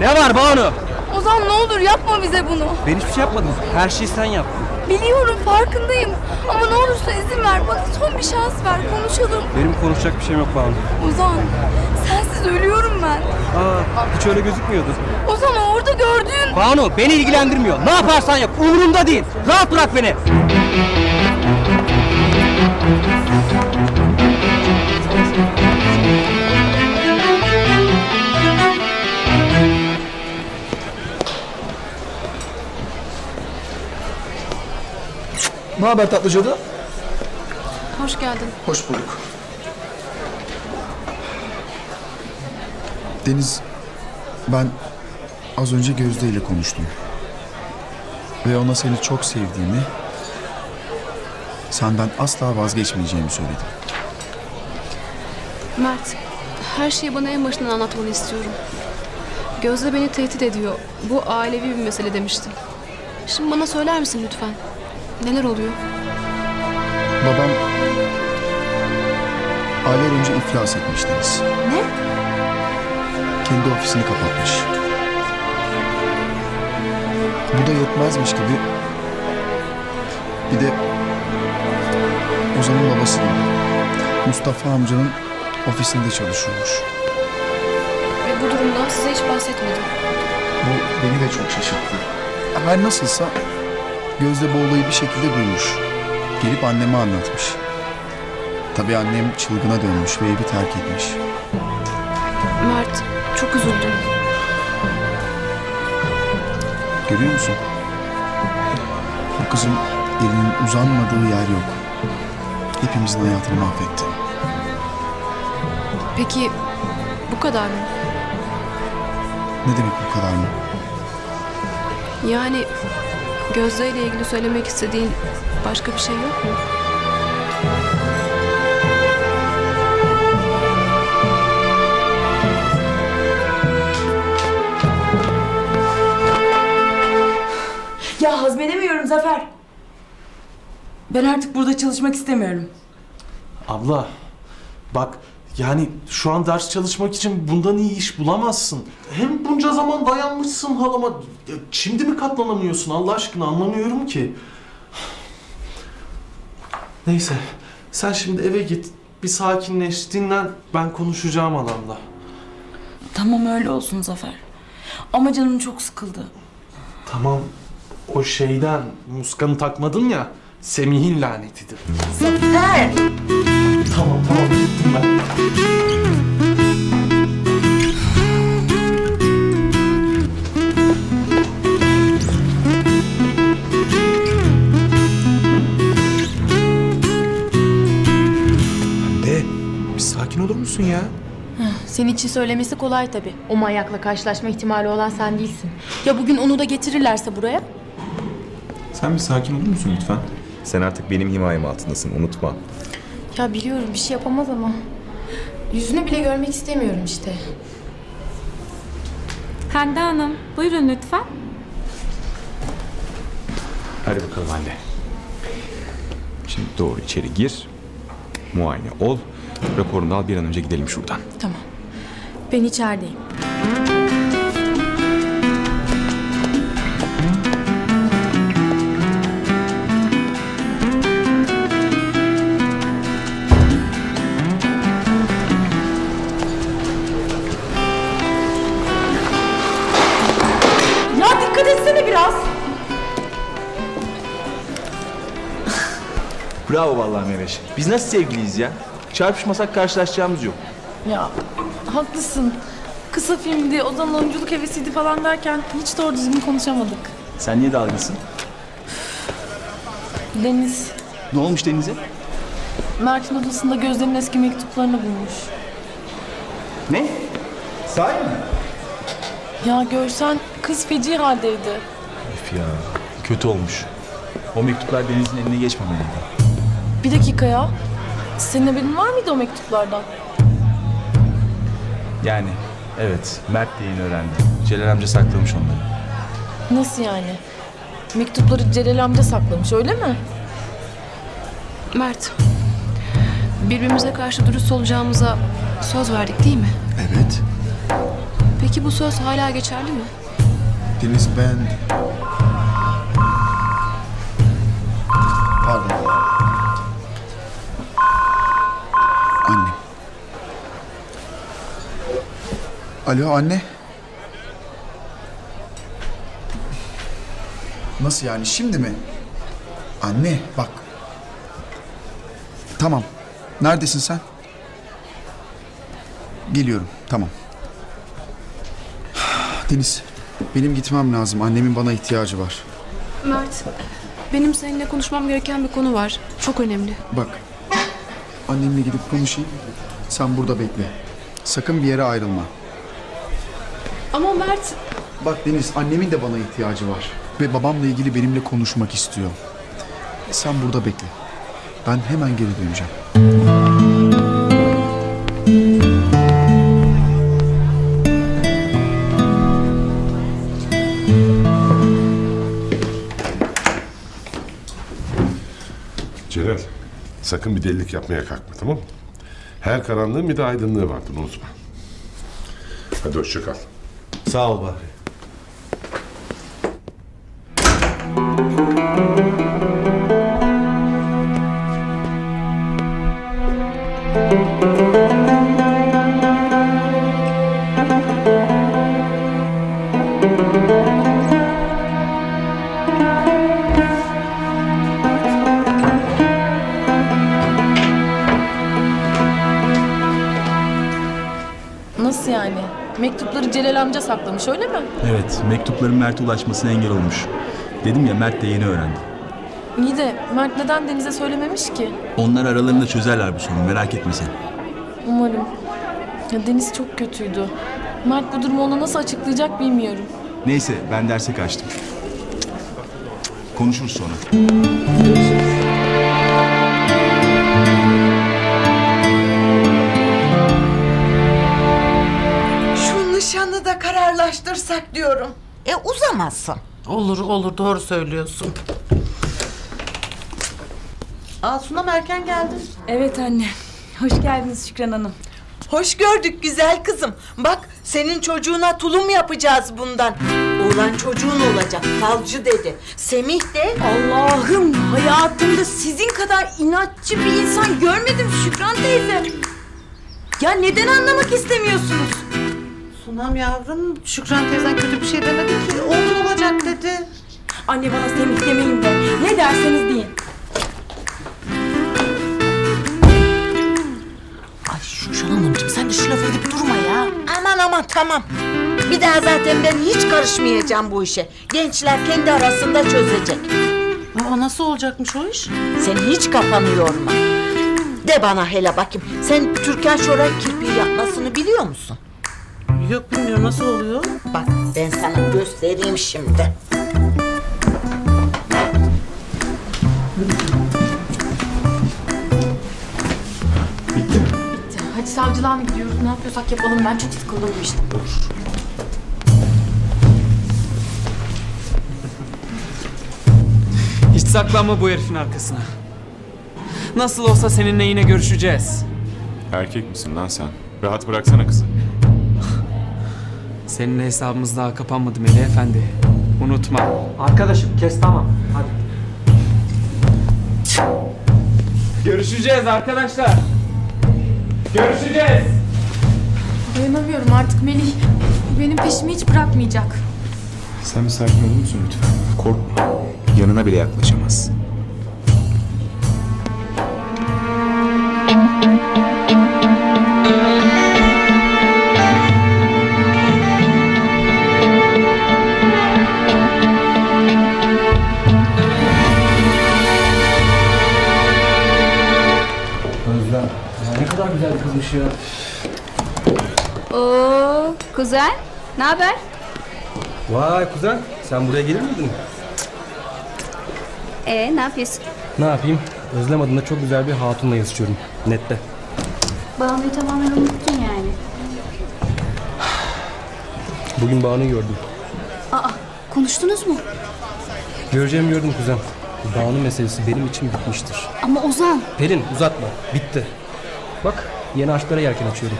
Ne var Banu? Ozan ne olur yapma bize bunu. Ben hiçbir şey yapmadım. Her şeyi sen yaptın. Biliyorum farkındayım. Ama ne olursa izin ver bana son bir şans ver konuşalım. Benim konuşacak bir şeyim yok Banu. Ozan sensiz ölüyorum ben. Aa, hiç öyle gözükmüyordu. Ozan orada gördüğün... Banu beni ilgilendirmiyor. Ne yaparsan yap. Umurumda değil. Rahat bırak beni. Ne haber tatlıcada? Hoş geldin. Hoş bulduk. Deniz, ben az önce Gözde ile konuştum. Ve ona seni çok sevdiğimi, senden asla vazgeçmeyeceğimi söyledim. Mert, her şeyi bana en başından anlatmanı istiyorum. Gözde beni tehdit ediyor. Bu ailevi bir mesele demiştin. Şimdi bana söyler misin lütfen? Neler oluyor? Babam aylar önce iflas etmiş Deniz. Ne? Kendi ofisini kapatmış. Bu da yetmezmiş gibi bir de Ozan'ın babası gibi Mustafa amcanın ofisinde çalışıyormuş. Ve bu durumdan size hiç bahsetmedim. Bu beni de çok şaşırttı. Her nasılsa Gözde bu olayı bir şekilde duymuş. Gelip anneme anlatmış. Tabii annem çılgına dönmüş ve evi terk etmiş. Mert, çok üzüldüm. Görüyor musun? Bu kızın elinin uzanmadığı yer yok. Hepimizin hayatını mahvetti. Peki, bu kadar mı? Ne demek bu kadar mı? Yani Gözde ile ilgili söylemek istediğin başka bir şey yok mu? Ya hazmedemiyorum Zafer. Ben artık burada çalışmak istemiyorum. Abla bak yani şu an ders çalışmak için bundan iyi iş bulamazsın. Hem bunca zaman dayanmışsın halama. Şimdi mi katlanamıyorsun Allah aşkına anlamıyorum ki. Neyse sen şimdi eve git bir sakinleş dinlen ben konuşacağım adamla. Tamam öyle olsun Zafer. Ama canım çok sıkıldı. Tamam o şeyden muskanı takmadın ya Semih'in lanetidir. Zafer! Tamam tamam gittim ben. De bir sakin olur musun ya? Senin için söylemesi kolay tabii. O manyakla karşılaşma ihtimali olan sen değilsin. Ya bugün onu da getirirlerse buraya? Sen bir sakin olur musun lütfen? Sen artık benim himayem altındasın unutma. Ya biliyorum bir şey yapamaz ama. Yüzünü bile görmek istemiyorum işte. Hande Hanım, buyurun lütfen. Hadi bakalım anne. Şimdi doğru içeri gir. Muayene ol. Raporunu al bir an önce gidelim şuradan. Tamam. Ben içerideyim. Bravo vallahi Meveş. Biz nasıl sevgiliyiz ya? Çarpışmasak karşılaşacağımız yok. Ya haklısın. Kısa filmdi, Ozan'ın oyunculuk hevesiydi falan derken hiç doğru düzgün konuşamadık. Sen niye dalgınsın? Deniz, Ne olmuş Deniz'e? Mert'in odasında Gözde'nin eski mektuplarını bulmuş. Ne? Sahi mi? Ya görsen kız feci haldeydi. Üf ya. Kötü olmuş. O mektuplar Deniz'in eline geçmemeliydi. Bir dakika ya. Senin haberin var mıydı o mektuplardan? Yani evet Mert de yeni öğrendi. Celal amca saklamış onları. Nasıl yani? Mektupları Celal amca saklamış öyle mi? Mert, birbirimize karşı dürüst olacağımıza söz verdik değil mi? Evet. Peki Peki bu söz hala geçerli mi? Deniz ben... Alo anne. Nasıl yani şimdi mi? Anne bak. Tamam. Neredesin sen? Geliyorum. Tamam. Deniz, benim gitmem lazım. Annemin bana ihtiyacı var. Mert, benim seninle konuşmam gereken bir konu var. Çok önemli. Bak, annemle gidip konuşayım. Sen burada bekle. Sakın bir yere ayrılma. Ama Mert, Bak Deniz, annemin de bana ihtiyacı var. Ve babamla ilgili benimle konuşmak istiyor. Sen burada bekle. Ben hemen geri döneceğim. Celal, sakın bir delilik yapmaya kalkma tamam mı? Her karanlığın bir de aydınlığı vardır unutma. Hadi hoşça kal. Sağ ol Bahri. Nasıl yani? Mektupları Celal amca saklamış öyle mi? Evet, mektupların Mert'e ulaşmasına engel olmuş. Dedim ya Mert de yeni öğrendi. İyi de Mert neden Deniz'e söylememiş ki? Onlar aralarında çözerler bu sorunu merak etme sen. Umarım. Ya Deniz çok kötüydü. Mert bu durumu ona nasıl açıklayacak bilmiyorum. Neyse ben derse kaçtım. Konuşuruz sonra. Da kararlaştırsak diyorum. E uzamazsın. Olur olur doğru söylüyorsun. Aa Sunam erken geldin. Evet anne. Hoş geldiniz Şükran Hanım. Hoş gördük güzel kızım. Bak senin çocuğuna tulum yapacağız bundan. Oğlan çocuğun olacak. Falcı dedi. Semih de Allah'ım hayatımda sizin kadar inatçı bir insan görmedim Şükran teyze. Ya neden anlamak istemiyorsunuz? Sunam yavrum Şükran teyzen kötü bir şey demedi ki. Oğlun olacak dedi. Anne bana Semih demeyin de ne derseniz deyin. Ay Şükran Hanımcığım sen de şu lafı edip durma ya. Aman aman tamam. Bir daha zaten ben hiç karışmayacağım bu işe. Gençler kendi arasında çözecek. Aa nasıl olacakmış o iş? Sen hiç kafanı yorma. De bana hele bakayım. Sen Türkan Şoray kirpiği yapmasını biliyor musun? Yok bilmiyorum nasıl oluyor? Bak ben sana göstereyim şimdi. Bitti. Hadi savcılığa mı gidiyoruz? Ne yapıyorsak yapalım. Ben çok sıkıldım bu işten. Hiç saklanma bu herifin arkasına. Nasıl olsa seninle yine görüşeceğiz. Erkek misin lan sen? Rahat bıraksana kızı. Seninle hesabımız daha kapanmadı Melih Efendi. Unutma. Arkadaşım kes tamam. Hadi. Görüşeceğiz arkadaşlar. Görüşeceğiz. Dayanamıyorum artık Melih. Benim peşimi hiç bırakmayacak. Sen bir sakin olur musun lütfen? Korkma. Yanına bile yaklaşamaz. Güzel kızmış ya. Oo, kuzen, ne haber? Vay kuzen. Sen buraya gelir miydin? Ee, ne yapıyorsun? Ne yapayım? Özlem adında çok güzel bir hatunla yazışıyorum. Nette. Banu'yu tamamen unuttun yani. Bugün Banu'yu gördüm. Aa, konuştunuz mu? Göreceğimi gördüm kuzen. Banu meselesi benim için bitmiştir. Ama Ozan, Pelin uzatma. Bitti. Bak yeni aşklara yelken açıyorum.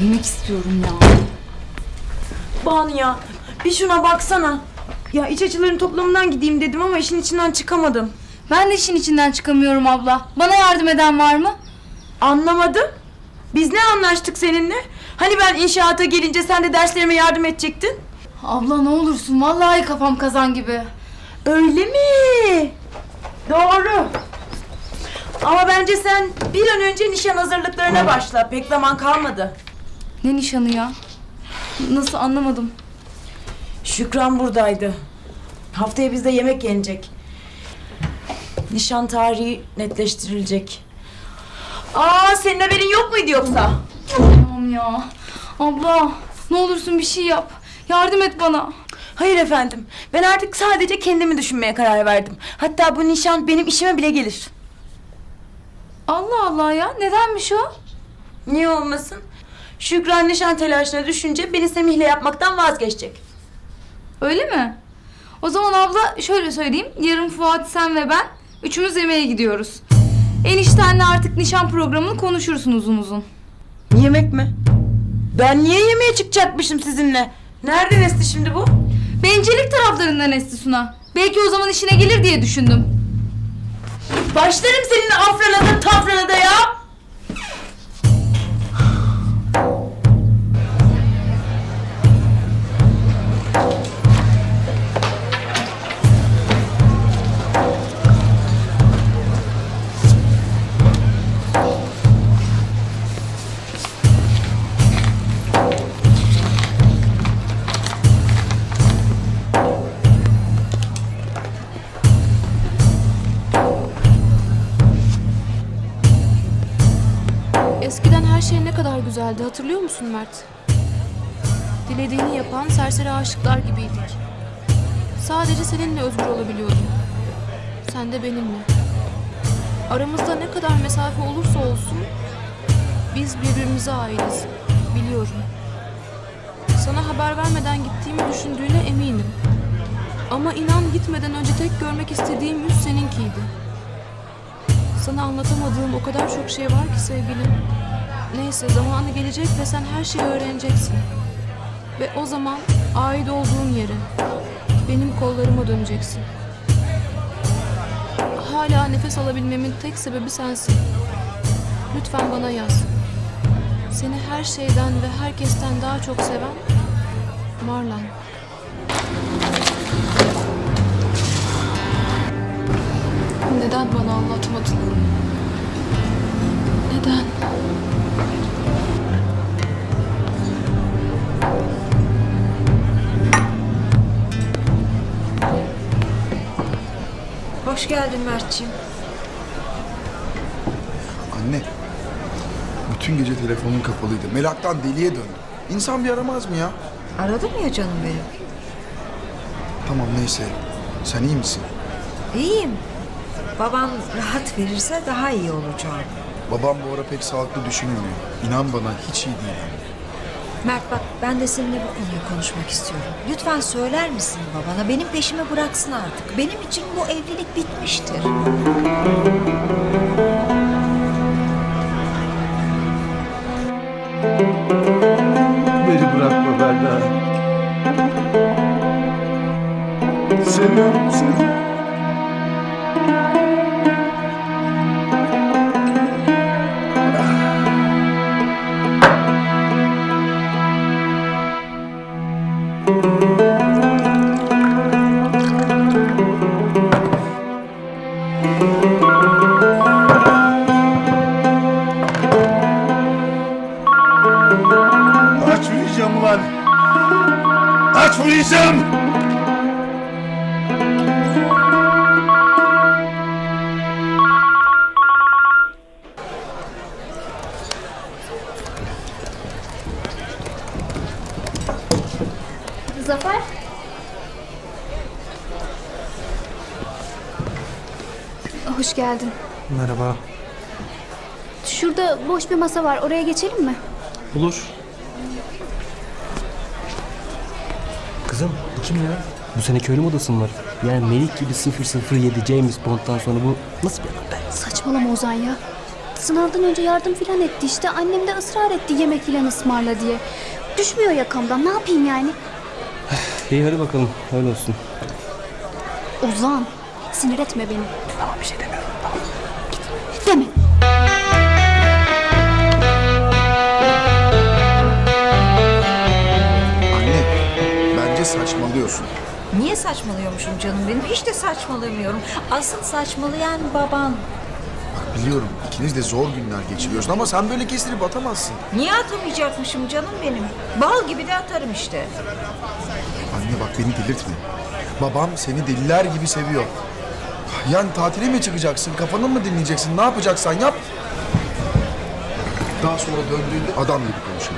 Ölmek istiyorum ya. Banu ya bir şuna baksana. Ya iç açıların toplamından gideyim dedim ama işin içinden çıkamadım. Ben de işin içinden çıkamıyorum abla. Bana yardım eden var mı? Anlamadım. Biz ne anlaştık seninle? Hani ben inşaata gelince sen de derslerime yardım edecektin? Abla ne olursun vallahi kafam kazan gibi. Öyle mi? Doğru. Ama bence sen bir an önce nişan hazırlıklarına başla. Pek zaman kalmadı. Ne nişanı ya? Nasıl anlamadım. Şükran buradaydı. Haftaya bizde yemek yenecek. Nişan tarihi netleştirilecek. Aa senin haberin yok muydu yoksa? Tamam ya. Abla ne olursun bir şey yap. Yardım et bana. Hayır efendim. Ben artık sadece kendimi düşünmeye karar verdim. Hatta bu nişan benim işime bile gelir. Allah Allah ya. Nedenmiş o? Niye olmasın? Şükran nişan telaşına düşünce beni Semih'le yapmaktan vazgeçecek. Öyle mi? O zaman abla şöyle söyleyeyim. Yarın Fuat, sen ve ben üçümüz yemeğe gidiyoruz. Eniştenle artık nişan programını konuşursun uzun uzun. Yemek mi? Ben niye yemeğe çıkacakmışım sizinle? Nereden esti şimdi bu? Bencillik taraflarından esti Suna. Belki o zaman işine gelir diye düşündüm. Başlarım senin afrana da tafrana da ya. Kadar güzeldi hatırlıyor musun Mert? Dilediğini yapan serseri aşıklar gibiydik. Sadece seninle özgür olabiliyordum. Sen de benimle. Aramızda ne kadar mesafe olursa olsun biz birbirimize aitiz. Biliyorum. Sana haber vermeden gittiğimi düşündüğüne eminim. Ama inan gitmeden önce tek görmek istediğim yüz seninkiydi. Sana anlatamadığım o kadar çok şey var ki sevgilim. Neyse zamanı gelecek ve sen her şeyi öğreneceksin. Ve o zaman ait olduğun yere, benim kollarıma döneceksin. Hala nefes alabilmemin tek sebebi sensin. Lütfen bana yaz. Seni her şeyden ve herkesten daha çok seven Marlan. Neden bana anlatmadın? Neden? Hoş geldin Mert'ciğim. Anne. Bütün gece telefonun kapalıydı. Meraktan deliye döndüm. İnsan bir aramaz mı ya? Aradım ya canım benim. Tamam neyse. Sen iyi misin? İyiyim. Baban rahat verirse daha iyi olacağım. Babam bu ara pek sağlıklı düşünmüyor. İnan bana hiç iyi değil. Mert bak ben de seninle bu konuyu konuşmak istiyorum. Lütfen söyler misin babana benim peşimi bıraksın artık. Benim için bu evlilik bitmiştir. Merhaba. Şurada boş bir masa var. Oraya geçelim mi? Olur. Kızım bu kim ya? Bu sene köylü modası mı var? Yani Melik gibi 007 James Bond'dan sonra bu nasıl bir adam be? Saçmalama Ozan ya. Sınavdan önce yardım filan etti işte. Annem de ısrar etti yemek filan ısmarla diye. Düşmüyor yakamdan. Ne yapayım yani? İyi hadi bakalım. Öyle olsun. Ozan, sinir etme beni. Tamam bir şey demiyorum. Tamam. Saçmalıyorsun. Niye saçmalıyormuşum canım benim? Hiç de saçmalamıyorum. Asıl saçmalayan baban. Bak biliyorum ikiniz de zor günler geçiriyorsun ama sen böyle kestirip atamazsın. Niye atamayacakmışım canım benim? Bal gibi de atarım işte. Anne bak beni delirtme. Babam seni deliler gibi seviyor. Yani tatile mi çıkacaksın, kafanı mı dinleyeceksin, ne yapacaksan yap. Daha sonra döndüğünde adam gibi konuşalım.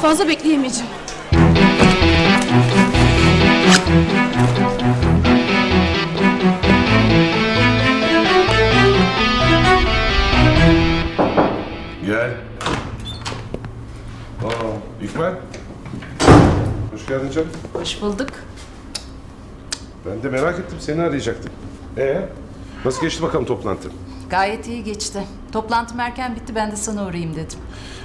Fazla bekleyemeyeceğim. Gel. Aa, İkbal. Hoş geldin canım. Hoş bulduk. Ben de merak ettim seni arayacaktım. Ee, nasıl geçti bakalım toplantı? Gayet iyi geçti. Toplantım erken bitti ben de sana uğrayayım dedim.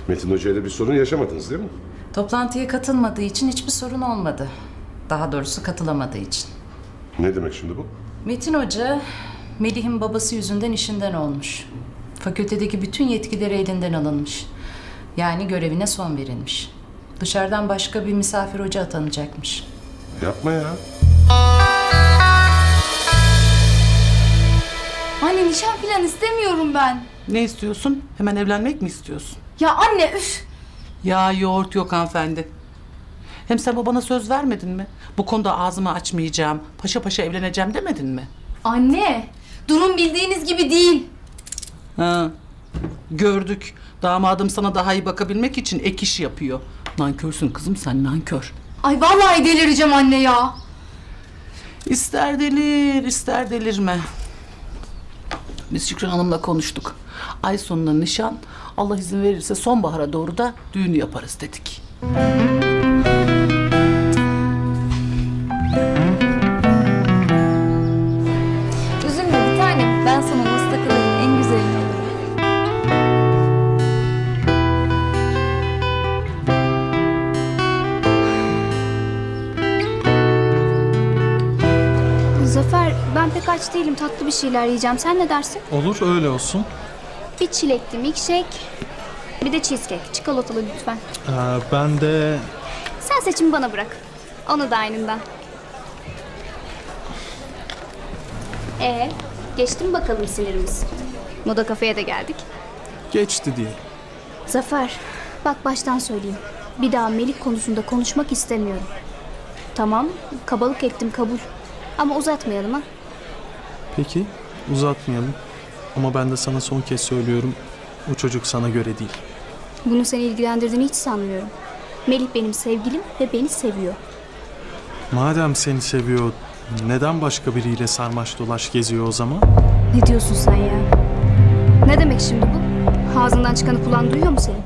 Metin Hoca ile bir sorun yaşamadınız değil mi? Toplantıya katılmadığı için hiçbir sorun olmadı. Daha doğrusu katılamadığı için. Ne demek şimdi bu? Metin Hoca, Melih'in babası yüzünden işinden olmuş. Fakültedeki bütün yetkileri elinden alınmış. Yani görevine son verilmiş. Dışarıdan başka bir misafir hoca atanacakmış. Yapma ya. Anne nişan filan istemiyorum ben. Ne istiyorsun? Hemen evlenmek mi istiyorsun? Ya anne üf. Ya yoğurt yok hanımefendi. Hem sen babana söz vermedin mi? Bu konuda ağzımı açmayacağım, paşa paşa evleneceğim demedin mi? Anne durum bildiğiniz gibi değil. Ha, gördük. Damadım sana daha iyi bakabilmek için ek iş yapıyor. Nankörsün kızım sen nankör. Ay vallahi delireceğim anne ya. İster delir, ister delirme. Biz Şükran Hanım'la konuştuk. Ay sonuna nişan, Allah izin verirse sonbahara doğru da düğünü yaparız dedik. Üzülme aç değilim. Tatlı bir şeyler yiyeceğim. Sen ne dersin? Olur öyle olsun. Bir çilekli milkshake, bir de cheesecake. Çikolatalı lütfen. Ee, ben de Sen seçimi bana bırak. Onu da aynından. Ee, geçti mi bakalım sinirimiz? Moda kafeye de geldik. geçti diye. Zafer, bak baştan söyleyeyim. Bir daha Melik konusunda konuşmak istemiyorum. Tamam, kabalık ettim kabul. Ama uzatmayalım ha. Peki uzatmayalım. Ama ben de sana son kez söylüyorum. Bu çocuk sana göre değil. Bunu seni ilgilendirdiğini hiç sanmıyorum. Melih benim sevgilim ve beni seviyor. Madem seni seviyor, neden başka biriyle sarmaş dolaş geziyor o zaman? Ne diyorsun sen ya? Ne demek şimdi bu? Ağzından çıkanı kulağın duyuyor mu senin?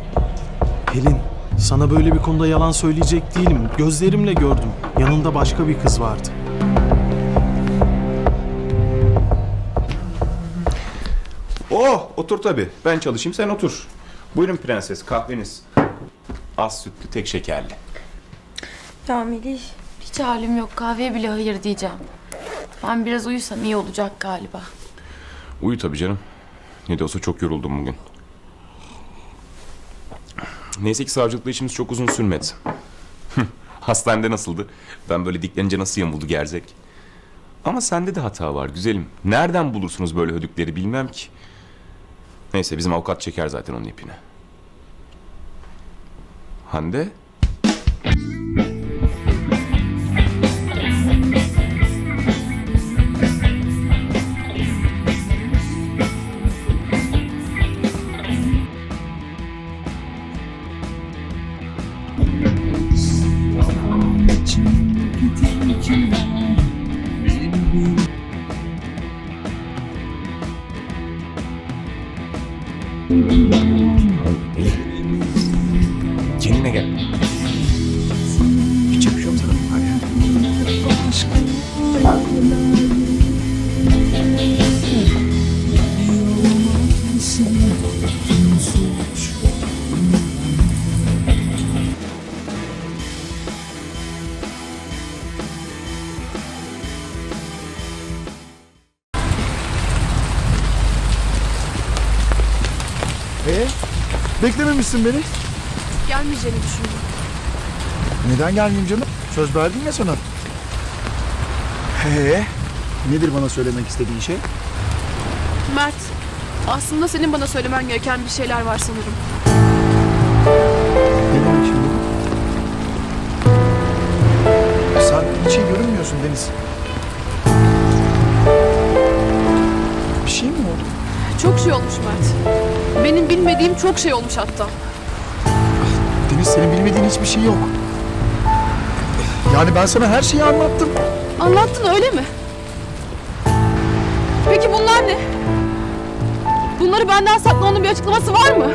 Pelin, sana böyle bir konuda yalan söyleyecek değilim. Gözlerimle gördüm. Yanında başka bir kız vardı. Oh otur tabii. Ben çalışayım sen otur. Buyurun prenses kahveniz. Az sütlü tek şekerli. Ya Melih, hiç halim yok. Kahveye bile hayır diyeceğim. Ben biraz uyusam iyi olacak galiba. Uyu tabii canım. Ne de olsa çok yoruldum bugün. Neyse ki savcılıkla işimiz çok uzun sürmedi. Hastanede nasıldı? Ben böyle diklenince nasıl yamuldu gerzek? Ama sende de hata var güzelim. Nereden bulursunuz böyle hödükleri bilmem ki. Neyse bizim avukat çeker zaten onun ipini. Hande? Beklememişsin beni. Gelmeyeceğini düşündüm. Neden gelmeyeyim canım? Söz verdim ya sana. Ee, nedir bana söylemek istediğin şey? Mert, aslında senin bana söylemen gereken bir şeyler var sanırım. Ne demek şimdi? Sen hiç iyi görünmüyorsun Deniz. Benim bilmediğim çok şey olmuş hatta. Deniz senin bilmediğin hiçbir şey yok. Yani ben sana her şeyi anlattım. Anlattın öyle mi? Peki bunlar ne? Bunları benden saklamanın bir açıklaması var mı?